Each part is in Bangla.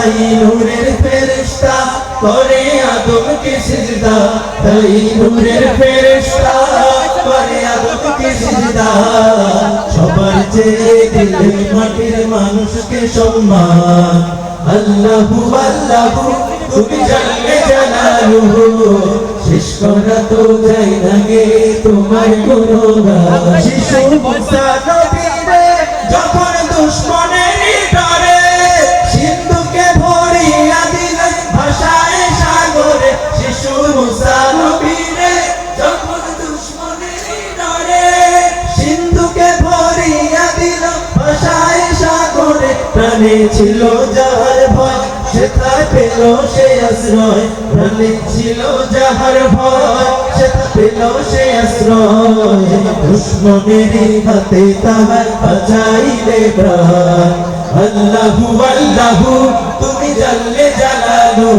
তাই নূরের ফেরেশতা, করে আদমকে সিজদা। তাই নূরের ফেরেশতা, করে আদমকে সিজদা। সবার চেয়ে দিলে মাটির মানুষকে সম্মান। আল্লাহু আল্লাহু, তুমি জানলে জানালুহু। তোমার গুণগান। যখন দুশ্মনের প্রাণে ছিল যাহার ভয় সেটা পেল সে আশ্রয়। প্রাণে ছিল যাহার ভয় সেটা পেল সে আশ্রয়। দুশ্মনের হাতে তাহার বাঁচাইলে প্রাণ আল্লাহু আল্লাহু, তুমি জানলে জানালো।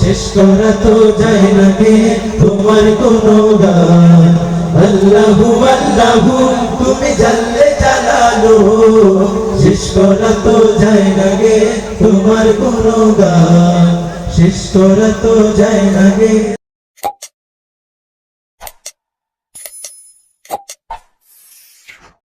শেষ করা তো যায় না গে তোমার কোনো গান। আল্লাহু আল্লাহু, তুমি জানলে জানালো। শেষ করা তো যায় না গে তোমার কোনো গান। শেষ করা তো যায় না গে।